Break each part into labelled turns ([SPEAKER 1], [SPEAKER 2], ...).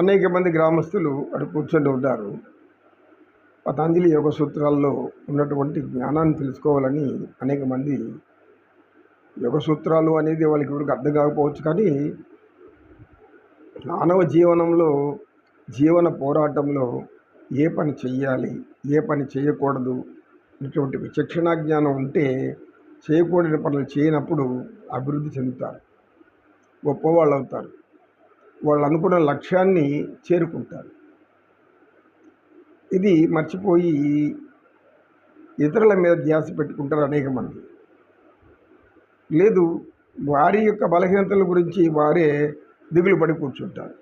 [SPEAKER 1] అనేక మంది గ్రామస్తులు అటు కూర్చొని ఉంటారు. పతాంజలి యోగ సూత్రాల్లో ఉన్నటువంటి జ్ఞానాన్ని తెలుసుకోవాలని అనేక మంది యోగ సూత్రాలు అనేది వాళ్ళకి ఎవరికి అర్థం కాకపోవచ్చు కానీ మానవ జీవనంలో జీవన పోరాటంలో ఏ పని చెయ్యాలి ఏ పని చేయకూడదు ఇటువంటి విచక్షణ జ్ఞానం ఉంటే చేయకూడని పనులు చేయనప్పుడు అభివృద్ధి చెందుతారు. గొప్పవాళ్ళు అవుతారు. వాళ్ళు అనుకున్న లక్ష్యాన్ని చేరుకుంటారు. ఇది మర్చిపోయి ఇతరుల మీద ధ్యాస పెట్టుకుంటారు అనేక మంది. లేదు వారి యొక్క బలహీనతల గురించి వారే దిగులు పడి కూర్చుంటారు.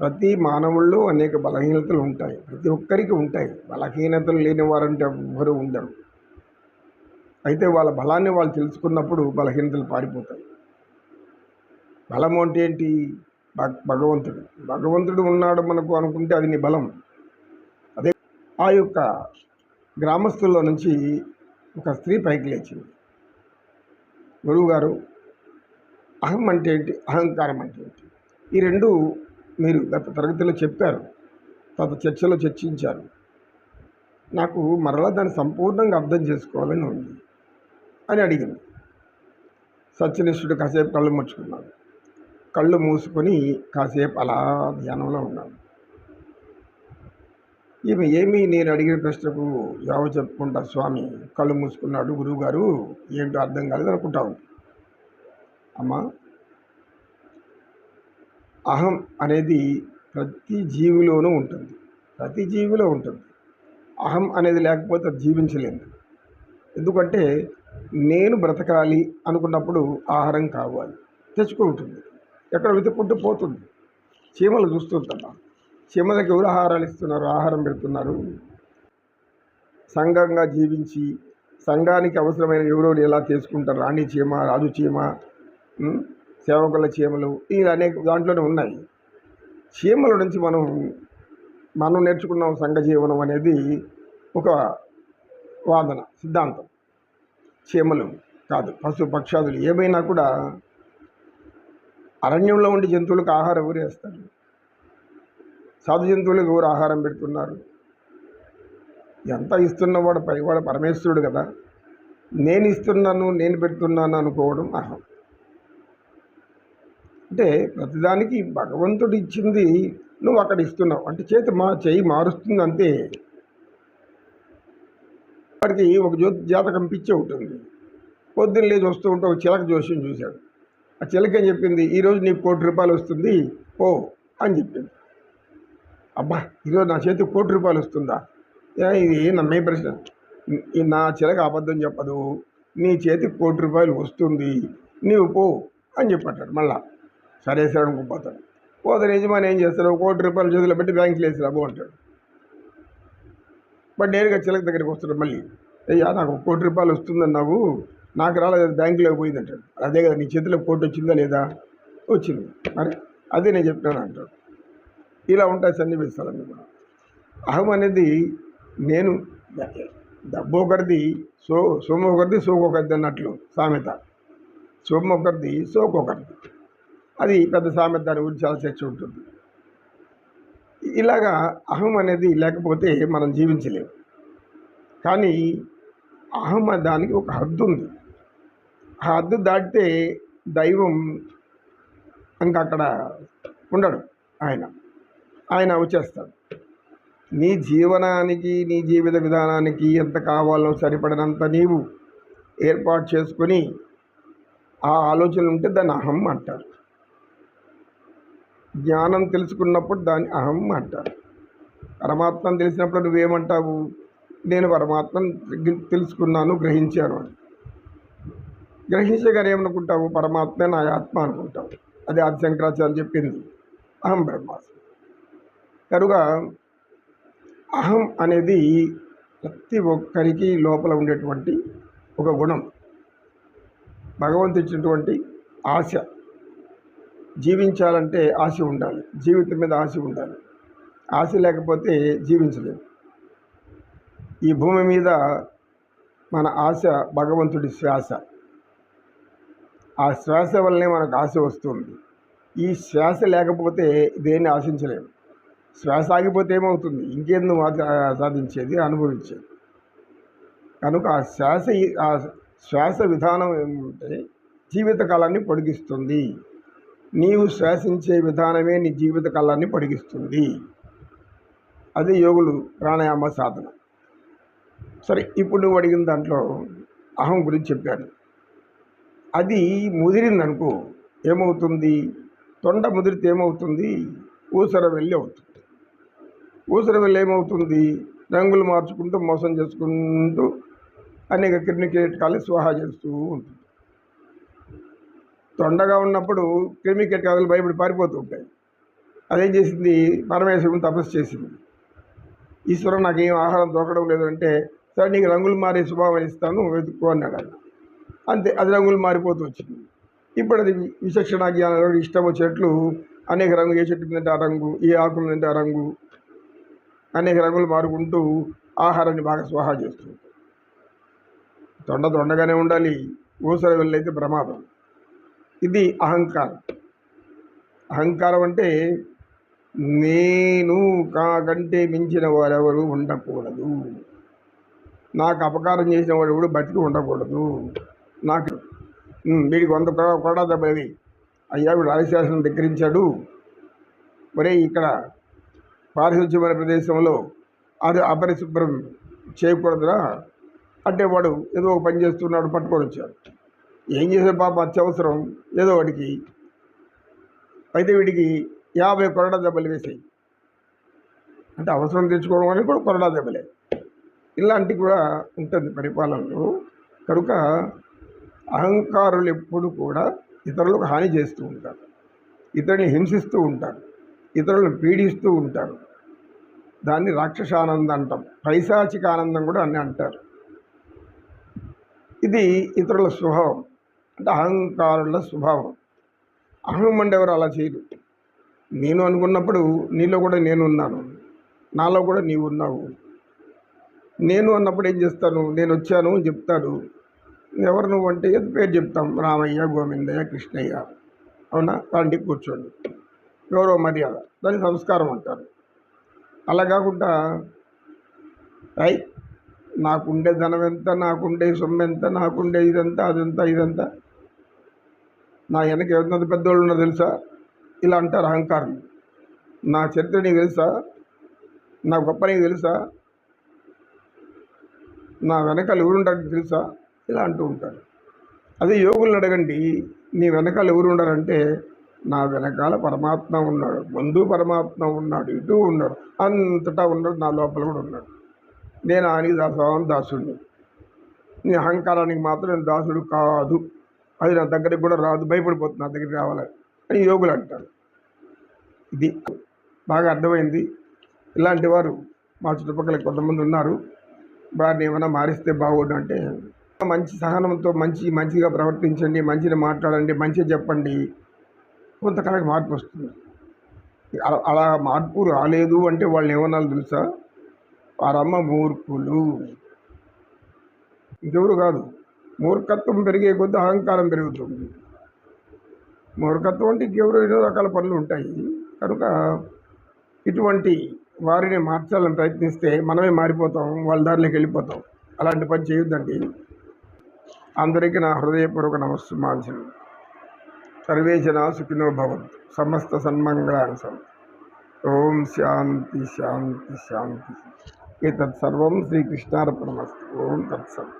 [SPEAKER 1] ప్రతి మానవుల్లో అనేక బలహీనతలు ఉంటాయి. ప్రతి ఒక్కరికి ఉంటాయి. బలహీనతలు లేని వారంటే ఎవ్వరూ ఉండరు. అయితే వాళ్ళ బలాన్ని వాళ్ళు తెలుసుకున్నప్పుడు బలహీనతలు పారిపోతాయి. బలం అంటే ఏంటి? భగవంతుడు. భగవంతుడు ఉన్నాడు మనకు అనుకుంటే అది నీ బలం. అదే ఆ యొక్క గ్రామస్తుల్లో నుంచి ఒక స్త్రీ పైకి లేచింది. గురువుగారు అహం అంటే ఏంటి? అహంకారం అంటే ఏంటి? ఈ రెండు మీరు గత తరగతిలో చెప్పారు. తర్వాత చర్చలో చర్చించారు. నాకు మరలా దాన్ని సంపూర్ణంగా అర్థం చేసుకోవాలని ఉంది అని అడిగింది. సత్యనిష్ఠుడు కాసేపు కళ్ళు ముచ్చుకున్నాడు కళ్ళు మూసుకొని కాసేపు అలా ధ్యానంలో ఉన్నాను. ఈమె ఏమి నేను అడిగిన ప్రశ్నకు జవాబు చెప్పుకుంటా స్వామి కళ్ళు మూసుకున్నాడు గురువుగారు ఏంటో అర్థం కాలేదు అనుకుంటా అమ్మా అహం అనేది ప్రతి జీవిలోనూ ఉంటుంది ప్రతి జీవిలో ఉంటుంది. అహం అనేది లేకపోతే అది జీవించలేదు. ఎందుకంటే నేను బ్రతకాలి అనుకున్నప్పుడు ఆహారం కావాలి తెచ్చుకుంటుంది ఎక్కడ వెతుక్కుంటూ పోతుంది. చీమలు చూస్తుంటా. చీమలకు ఎవరు ఆహారాలు ఇస్తున్నారు? ఆహారం పెడుతున్నారు. సంఘంగా జీవించి సంఘానికి అవసరమైన ఎవరెవరు ఎలా తీసుకుంటారు రాణి చీమ రాజు చీమ సేవకుల చీమలు ఇలా అనేక దాంట్లోనే ఉన్నాయి. చీమల నుంచి మనం మనం నేర్చుకున్నాం సంఘ జీవనం అనేది ఒక వాదన సిద్ధాంతం. చీమలు కాదు పశు పక్షాదులు ఏమైనా కూడా అరణ్యంలో ఉండే జంతువులకు ఆహారం ఎవరు వేస్తారు? సాధు జంతువులకు ఎవరు ఆహారం పెడుతున్నారు? ఎంత ఇస్తున్నవాడు పైవాడు పరమేశ్వరుడు కదా. నేను ఇస్తున్నాను నేను పెడుతున్నాను అనుకోవడం అహం అంటే ప్రతిదానికి భగవంతుడు ఇచ్చింది నువ్వు అక్కడ ఇస్తున్నావు. అంటే చేతి మా చేయి మారుస్తుంది అంతే. వాడికి ఒక జ్యో జాతకం పిచ్చి ఉంటుంది పొద్దున్న లేచి వస్తూ ఉంటే ఒక చిలక జోష్యం చూశాడు. ఆ చిలక చెప్పింది? ఈరోజు నీకు కోటి రూపాయలు వస్తుంది ఓ అని చెప్పింది. అబ్బా ఈరోజు నా చేతికి కోటి రూపాయలు వస్తుందా? ఇది నమ్మే ప్రశ్న. నా చిలక అబద్ధం చెప్పదు నీ చేతికి కోటి రూపాయలు వస్తుంది నీవు పో అని చెప్పంటాడు మళ్ళా. సరే సరే అనుకుపోతాడు పోతే యజమాని ఏం చేస్తాడు? కోటి రూపాయలు చేతిలో పెట్టి బ్యాంకులో వేసి రాబో అంటాడు. బట్ నేరుగా చిలక దగ్గరికి వస్తాడు మళ్ళీ. అయ్యా నాకు కోటి రూపాయలు వస్తుందన్నావు నాకు రాలేదు బ్యాంకులోకి పోయింది అంటాడు అదే కదా నీ చేతిలో పోటీ వచ్చిందా లేదా? వచ్చింది. మరి అదే నేను చెప్తాను అంటాడు. ఇలా ఉంటాయి సన్నివేశాల కూడా. అహం అనేది నేను డబ్బు ఒకరిది సో సోమ ఒకరిది సోకు ఒకరిది అన్నట్లు సామెత. సోమ ఒకరిది సోకు ఒకరిది. అది పెద్ద సామెత దాని గురించి చాలా చర్చ ఉంటుంది. ఇలాగా అహం అనేది లేకపోతే మనం జీవించలేము కానీ అహం దానికి ఒక హద్దు ఉంది. ఆ హద్దు దాటితే దైవం ఇంకా అక్కడ ఉండడు. ఆయన ఆయన వచ్చేస్తాడు. నీ జీవనానికి నీ జీవిత విధానానికి ఎంత కావాలో సరిపడినంత నీవు ఏర్పాటు చేసుకొని ఆ ఆలోచనలు ఉంటే దాన్ని అహం అంటారు. జ్ఞానం తెలుసుకున్నప్పుడు దాన్ని అహం అంటారు. పరమాత్మను తెలిసినప్పుడు నువ్వేమంటావు? నేను పరమాత్మను తెలుసుకున్నాను గ్రహించాను అని. గ్రహించగానే ఏమనుకుంటావు? పరమాత్మే నా ఆత్మ అనుకుంటావు. అది ఆది శంకరాచార్య చెప్పింది. అహం బ్రహ్మాస్మి. కనుక అహం అనేది ప్రతి ఒక్కరికి లోపల ఉండేటువంటి ఒక గుణం. భగవంతుడు ఇచ్చినటువంటి ఆశ. జీవించాలంటే ఆశ ఉండాలి. జీవితం మీద ఆశ ఉండాలి. ఆశ లేకపోతే జీవించలేము. ఈ భూమి మీద మన ఆశ భగవంతుడి శ్వాస. ఆ శ్వాస వల్లనే మనకు ఆశ వస్తుంది. ఈ శ్వాస లేకపోతే దేన్ని ఆశించలేము. శ్వాస ఆగిపోతే ఏమవుతుంది? ఇంకేందు సాధించేది? అనుభవించేది. కనుక ఆ శ్వాస ఆ శ్వాస విధానం ఏమంటే జీవితకాలాన్ని పొడిగిస్తుంది. నీవు శ్వాసించే విధానమే నీ జీవితకాలాన్ని పొడిగిస్తుంది. అది యోగులు ప్రాణాయామ సాధన. సరే ఇప్పుడు నువ్వు అడిగిన దాంట్లో అహం గురించి చెప్పాను అది ముదిరిందనుకో ఏమవుతుంది? తొండ ముదిరితే ఏమవుతుంది? ఊసర వెళ్ళి అవుతుంది. ఊసర వెళ్ళి ఏమవుతుంది? రంగులు మార్చుకుంటూ మోసం చేసుకుంటూ అనేక క్రిమి కీటకాలు స్వాహా చేస్తూ ఉంటుంది. తొండగా ఉన్నప్పుడు క్రిమి కీటకాలు భయపడి పారిపోతూ ఉంటాయి. అదేం చేసింది? పరమేశ్వరుని తపస్సు చేసింది. ఈశ్వరం నాకు ఏం ఆహారం దొరకడం లేదంటే సరే నీకు రంగులు మారే స్వభావం ఇస్తాను వెతుక్కో అన్నాడు అంతే అది రంగులు మారిపోతూ వచ్చింది. ఇప్పుడు అది విచక్షణ జ్ఞానంలో ఇష్టం వచ్చినట్లు అనేక రంగు ఏ చెట్టు తింటే ఆ రంగు ఏ ఆకులు తింటే ఆ రంగు అనేక రంగులు మారుకుంటూ ఆహారాన్ని బాగా స్వాహా చేస్తుంది. తొండ తొండగానే ఉండాలి ఊసర వెళ్ళైతే ప్రమాదం. ఇది అహంకారం. అహంకారం అంటే నేను కాకంటే మించిన వారెవరు ఉండకూడదు. నాకు అపకారం చేసిన వాడు ఎవడు బతికి ఉండకూడదు. నాకు వీడికి వంద కూడా దెబ్బది అయ్యా వీడు రాజశాసనం ధిక్కరించాడు. మరే ఇక్కడ పారిశుధ్యమైన ప్రదేశంలో అది అపరిశుభ్రం చేయకూడదురా. అంటే వాడు ఏదో ఒక పని చేస్తున్నాడు పట్టుకొని వచ్చాడు. ఏం చేసే పాప? అత్యవసరం. ఏదో వాడికి అయితే వీడికి యాభై కొరడా దెబ్బలు వేసాయి. అంటే అవసరం తెచ్చుకోవడం అనేది కూడా కొరడా దెబ్బలే. ఇలాంటి కూడా ఉంటుంది పరిపాలనలో. కనుక అహంకారులు ఎప్పుడు కూడా ఇతరులకు హాని చేస్తూ ఉంటారు. ఇతరుని హింసిస్తూ ఉంటారు. ఇతరులను పీడిస్తూ ఉంటారు. దాన్ని రాక్షసానందం అంటాం. పైశాచిక ఆనందం కూడా అని అంటారు. ఇది ఇతరుల స్వభావం. అంటే అహంకారుల స్వభావం. అహం అంటే ఎవరు? అలా చేయరు. నేను అనుకున్నప్పుడు నీలో కూడా నేను ఉన్నాను. నాలో కూడా నీవు ఉన్నావు. నేను అన్నప్పుడు ఏం చేస్తాను? నేను వచ్చాను అని చెప్తాడు ఎవరు నువ్వు అంటే ఏదో పేరు చెప్తాం. రామయ్య గోవిందయ్య కృష్ణయ్య. అవునా? రండి కూర్చోండి. గౌరవ మర్యాద. దాని సంస్కారం అంటారు. అలా కాకుండా అయ్ నాకుండే ధనం ఎంత నాకుండే సొమ్ము ఎంత నాకుండే ఇదంతా అదంతా ఇదంతా. నా వెనక ఎంత పెద్దోళ్ళు ఉన్నా తెలుసా? ఇలా అంటారు అహంకారం నా చరిత్ర నీకు తెలుసా? నా గొప్ప నీకు తెలుసా? నా వెనకాల ఎవరుంటారు తెలుసా? ఇలా అంటూ ఉంటారు అదే యోగులను అడగండి నీ వెనకాల ఎవరు ఉన్నారంటే నా వెనకాల పరమాత్మ ఉన్నాడు. ముందు పరమాత్మ ఉన్నాడు ఇటు ఉన్నాడు. అంతటా ఉన్నాడు నా లోపల కూడా ఉన్నాడు. నేను ఆయనకి దాసవాన్ దాసుడిని నీ అహంకారానికి మాత్రం నేను దాసుడు కాదు. అది నా దగ్గరికి కూడా రాదు భయపడిపోతుంది నా దగ్గరికి రావాలని. అని యోగులు అంటారు. ఇది బాగా అర్థమైంది. ఇలాంటి వారు మా చుట్టుపక్కల కొంతమంది ఉన్నారు. వారిని ఏమైనా మారిస్తే బాగుండు అంటే మంచి సహనంతో మంచి మంచిగా ప్రవర్తించండి మంచిగా మాట్లాడండి మంచిగా చెప్పండి. కొంతకాలం మార్పు వస్తుంది. అలా- మార్పు రాలేదు అంటే వాళ్ళు ఏమన్నా తెలుసా? వారమ్మ మూర్ఖులు. ఇంకెవరు కాదు. మూర్ఖత్వం పెరిగే కొద్ది అహంకారం పెరుగుతుంది. మూర్ఖత్వం అంటే ఇంకెవరు ఎన్నో రకాల పనులు ఉంటాయి. కనుక ఇటువంటి వారిని మార్చాలని ప్రయత్నిస్తే మనమే మారిపోతాం వాళ్ళ దారిలోకి వెళ్ళిపోతాం. అలాంటి పని చేయొద్దండి. అందరికీ నా హృదయపూర్వక నమస్సుమాంజలు సర్వే జనా సుఖినో భవంతు సమస్త సన్మంగళాన్ని సంతు ఓం శాంతి శాంతి శాంతి ఏతత్ సర్వం శ్రీకృష్ణార్పణమస్తు ఓం తత్సత్